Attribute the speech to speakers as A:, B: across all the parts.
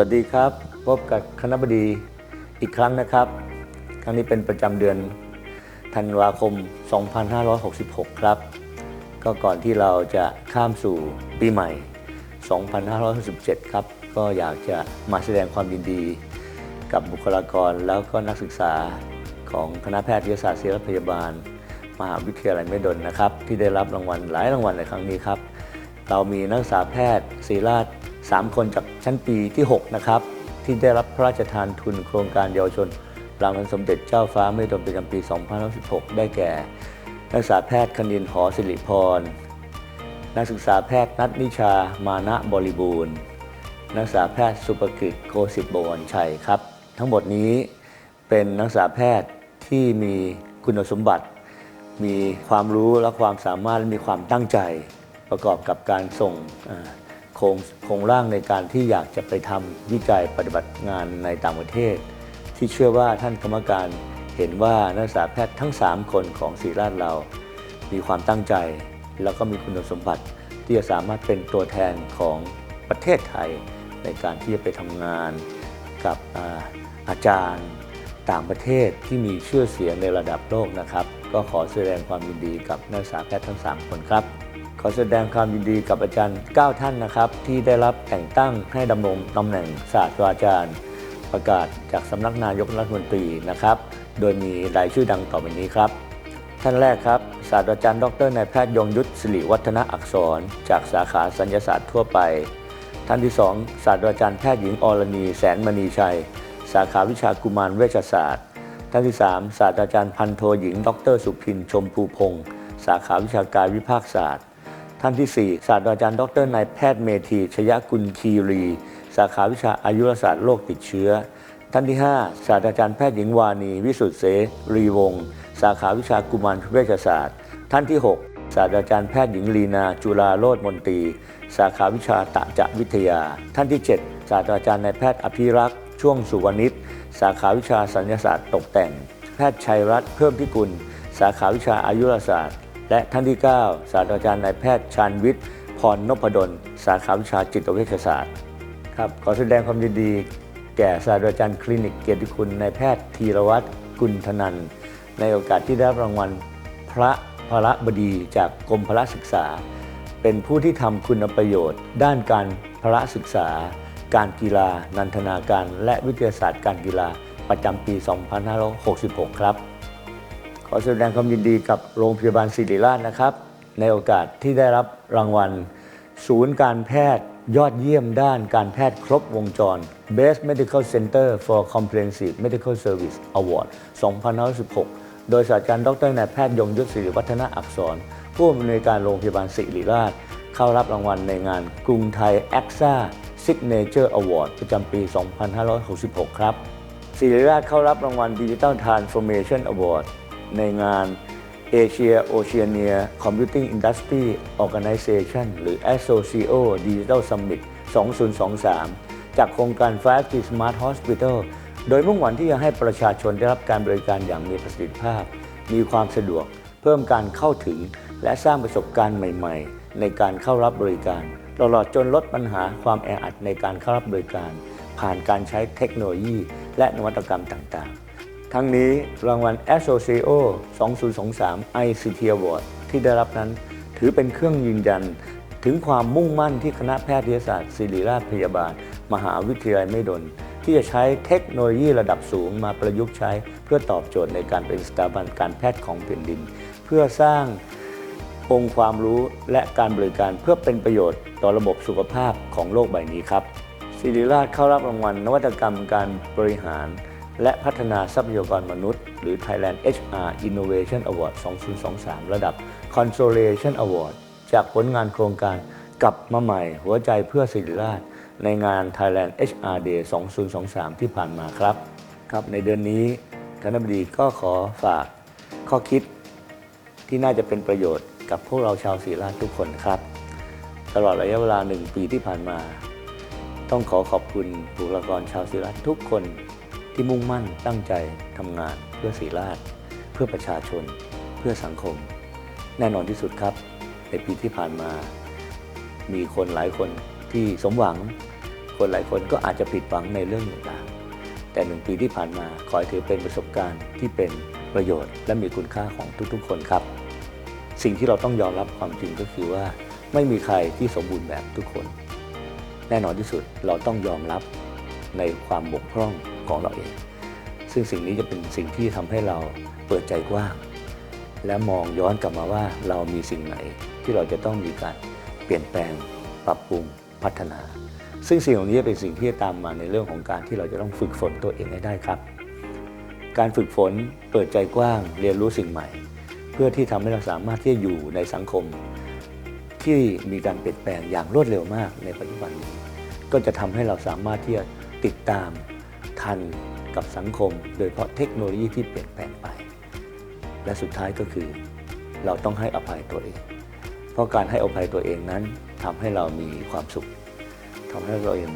A: วัสดีครับ พบกับคณะบดีอีกครั้งนะครับ ครั้งนี้เป็นประจำเดือนธันวาคม 2566 ครับ ก็ก่อนที่เราจะข้ามสู่ปีใหม่ 2567 ครับ ก็อยากจะมาแสดงความยินดี กับบุคลากรแล้วก็นักศึกษาของคณะแพทยศาสตร์ศิริพยาบาล มหาวิทยาลัยเมดลนะครับ ที่ได้รับรางวัลหลายรางวัลในครั้งนี้ครับ เรามีนักศึกษาแพทย์ศิริราช3 คนจาก ชั้นปีที่ 6 นะครับ ที่ได้รับพระราชทานทุนโครงการเยาวชนรางวัลสมเด็จเจ้าฟ้าเมดลประจำปี 2516 ได้แก่ นักศึกษาแพทย์คณินหอสิริพร นักศึกษาแพทย์นัทนิชามานะบริบูรณ์ นักศึกษาแพทย์สุภกิจโกสิริบวรชัยครับ ทั้งหมดนี้เป็นนักศึกษาแพทย์ที่มีคุณสมบัติ มีความรู้และความสามารถและมีความตั้งใจประกอบกับการส่งอ่อ โครงโครงร่างในการที่อยากจะไปทำวิจัยปฏิบัติงานในต่างประเทศ ที่เชื่อว่าท่านกรรมการเห็นว่านักศึกษาแพทย์ทั้ง 3 คนของศรีราชเรา มีความตั้งใจ แล้วก็มีคุณสมบัติที่จะสามารถเป็นตัวแทนของประเทศไทย ในการที่จะไปทำงานกับอาอาจารย์ต่างประเทศที่มีชื่อเสียงในระดับโลกนะครับ ก็ขอแสดงความยินดีกับนักศึกษาแพทย์ทั้ง 3 คนครับ ขอแสดงความยินดีกับอาจารย์ 9 ท่านนะครับ ที่ได้รับแต่งตั้งให้ดำรงตำแหน่งศาสตราจารย์ ประกาศจากสำนักนายกรัฐมนตรีนะครับ โดยมีรายชื่อดังต่อไปนี้ครับ ท่านแรกครับ ศาสตราจารย์ดรนายแพทย์ยงยุทธสิริวัฒนอักษร จากสาขาสัญญาศาสตร์ทั่วไป ท่านที่สองศาสตราจารย์แพทย์หญิงอรณีแสนมณีชัย สาขาวิชากุมารเวชศาสตร์ ท่านที่สามศาสตราจารย์พันโทหญิง ดร สุพินชมพูพงศ์สาขาวิชาการวิภาคศาสตร์ ท่านที่ 4 ศาสตราจารย์ดรนายแพทย์เมธีชยกุลคีรี สาขาวิชาอายุรศาสตร์โรคติดเชื้อ ท่านที่ 5 ศาสตราจารย์แพทย์หญิงวานีวิสุทธิ์เสรีวงศ์สาขาวิชากุมารเวชศาสตร์ ท่านที่ 6 ศาสตราจารย์แพทย์หญิงลีนาจุฬาโลดมนตรี สาขาวิชาตะจะวิทยา ท่านที่ 7 ศาสตราจารย์นายแพทย์อภิรักษ์ช่วงสุวรรณิชสาขาวิชาสัญญาศาสตร์ตกแต่ง แพทย์ชัยรัตน์เพิ่มพิกุล สาขาวิชาอายุรศาสตร์ และท่านที่ 9 ศาสตราจารย์นายแพทย์ชาญวิทย์ พรนพดล สาขาวิชาจิตเวชศาสตร์ครับขอแสดงความยินดี แก่ศาสตราจารย์คลินิกเกียรติคุณนายแพทย์ธีรวัตรกุลธนัน ในโอกาสที่ได้รับรางวัลพระพระบดีจากกรมพระศึกษา เป็นผู้ที่ทำคุณประโยชน์ ด้านการพระศึกษา การกีฬา นันทนาการ และวิทยาศาสตร์การกีฬาประจำปี 2566 ครับ ขอแสดงความยินดีกับโรงพยาบาลศิริราชนะครับ ในโอกาสที่ได้รับรางวัล ศูนย์การแพทย์ยอดเยี่ยมด้านการแพทย์ครบวงจร Best Medical Center for Comprehensive Medical Service Award 2516 โดยศาสตราจารย์ดรนายแพทย์ยงยุทธศิริวัฒนอักษร ผู้อำนวยการโรงพยาบาลศิริราช เข้ารับรางวัลในงานกรุงไทย a x a Signature Award ประจำปี 2566 ครับศิริราชเข้ารับรางวัล Digital Transformation Award ในงาน Asia Oceania Computing Industry Organization หรือ Asocio Digital Summit 2023 จากโครงการ 5G Smart Hospital โดยมุ่งหวังที่จะให้ประชาชนได้รับการบริการอย่างมีประสิทธิภาพ มีความสะดวก เพิ่มการเข้าถึง และสร้างประสบการณ์ใหม่ ๆ ในการเข้ารับบริการตลอดจนลดปัญหาความแออัดในการเข้ารับบริการ ผ่านการใช้เทคโนโลยี และนวัตกรรมต่างๆ ทั้งนี้รางวัล Associo 2023 ICT Award ที่ได้รับนั้นถือเป็นเครื่องยืนยัน ถึงความมุ่งมั่นที่คณะแพทยศาสตร์ศิริราชพยาบาล มหาวิทยาลัยไม่ดลที่จะใช้เทคโนโลยีระดับสูงมาประยุกต์ใช้ เพื่อตอบโจทย์ในการเป็นสถาบันการแพทย์ของแผ่นดิน เพื่อสร้างองค์ความรู้และการบริการเพื่อเป็นประโยชน์ต่อระบบสุขภาพของโลกใบนี้ครับศิริราชเข้ารับรางวัลนวัตกรรมการบริหาร และพัฒนาทรัพยากรมนุษย์ หรือ Thailand HR Innovation Award 2023 ระดับ Consolation Award จากผลงานโครงการกลับมาใหม่หัวใจเพื่อศิริราช ในงาน Thailand HR Day 2023 ที่ผ่านมาครับ ครับ ในเดือนนี้คณะบดีก็ขอฝากข้อคิดที่น่าจะเป็นประโยชน์กับพวกเราชาวศรีราชทุกคนครับ ตลอดระยะเวลาหนึ่งปีที่ผ่านมา ต้องขอขอบคุณบุคลากรชาวศรีราชทุกคน ที่มุ่งมั่นตั้งใจทำงานเพื่อศรีราช เพื่อประชาชน เพื่อสังคม แน่นอนที่สุดครับ ในปีที่ผ่านมา มีคนหลายคนที่สมหวัง คนหลายคนก็อาจจะผิดหวังในเรื่องต่างๆ แต่หนึ่งปีที่ผ่านมาขอถือเป็นประสบการณ์ที่เป็นประโยชน์ และมีคุณค่าของทุกๆ คนครับ สิ่งที่เราต้องยอมรับความจริงก็คือว่า ไม่มีใครที่สมบูรณ์แบบทุกคน แน่นอนที่สุดเราต้องยอมรับในความบกพร่อง ของเราเอง ซึ่งสิ่งนี้จะเป็นสิ่งที่ทำให้เราเปิดใจกว้าง และมองย้อนกลับมาว่าเรามีสิ่งไหนที่เราจะต้องมีการเปลี่ยนแปลงปรับปรุงพัฒนา ซึ่งสิ่งเหล่านี้เป็นสิ่งที่จะตามมาในเรื่องของการที่เราจะต้องฝึกฝนตัวเองให้ได้ครับ การฝึกฝนเปิดใจกว้างเรียนรู้สิ่งใหม่ เพื่อที่ทำให้เราสามารถที่จะอยู่ในสังคม ที่มีการเปลี่ยนแปลงอย่างรวดเร็วมากในปัจจุบันนี้ก็จะทำให้เราสามารถที่จะติดตาม ทันกับสังคม โดยเฉพาะเทคโนโลยีที่เปลี่ยนแปลงไป และสุดท้ายก็คือ เราต้องให้อภัยตัวเอง เพราะการให้อภัยตัวเองนั้นทำให้เรามีความสุขทำให้เราเอง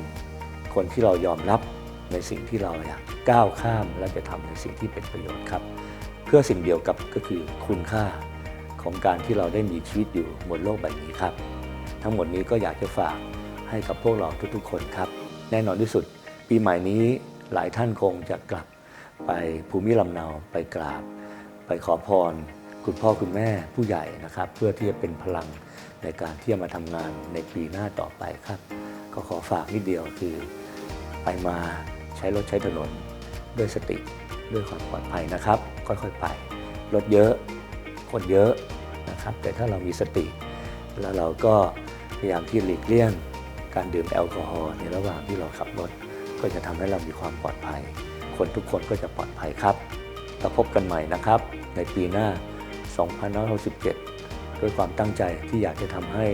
A: คนที่เรายอมรับในสิ่งที่เราอยากก้าวข้ามและจะทำในสิ่งที่เป็นประโยชน์ครับ เพื่อสิ่งเดียวกับก็คือคุณค่าของการที่เราได้มีชีวิตอยู่บนโลกใบนี้ครับ ทั้งหมดนี้ก็อยากจะฝากให้กับพวกเราทุกๆ คนครับ แน่นอนที่สุด ปีใหม่นี้ หลายท่านคงจะกลับไปภูมิลำเนาไปกราบ ไปขอพร คุณพ่อคุณแม่ผู้ใหญ่นะครับ เพื่อที่จะเป็นพลังในการที่จะมาทำงานในปีหน้าต่อไปครับ ก็ขอฝากนิดเดียวคือไปมาใช้รถใช้ถนนด้วยสติด้วยความปลอดภัยนะครับ ค่อยๆไป รถเยอะ คนเยอะนะครับ แต่ถ้าเรามีสติ แล้วเราก็พยายามที่หลีกเลี่ยงการดื่มแอลกอฮอล์ในระหว่างที่เราขับรถ ก็จะทำให้เรามีความปลอดภัย คนทุกคนก็จะปลอดภัยครับแล้วพบกันใหม่นะครับ ในปีหน้า 2567 ด้วยความตั้งใจที่อยากจะทำให้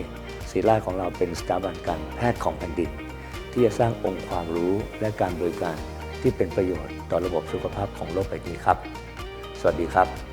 A: ศิริราชของเราเป็นสถาบันการแพทย์ของแผ่นดิน ที่จะสร้างองค์ความรู้และการบริการที่เป็นประโยชน์ต่อระบบสุขภาพของโลกใบนี้ครับ สวัสดีครับ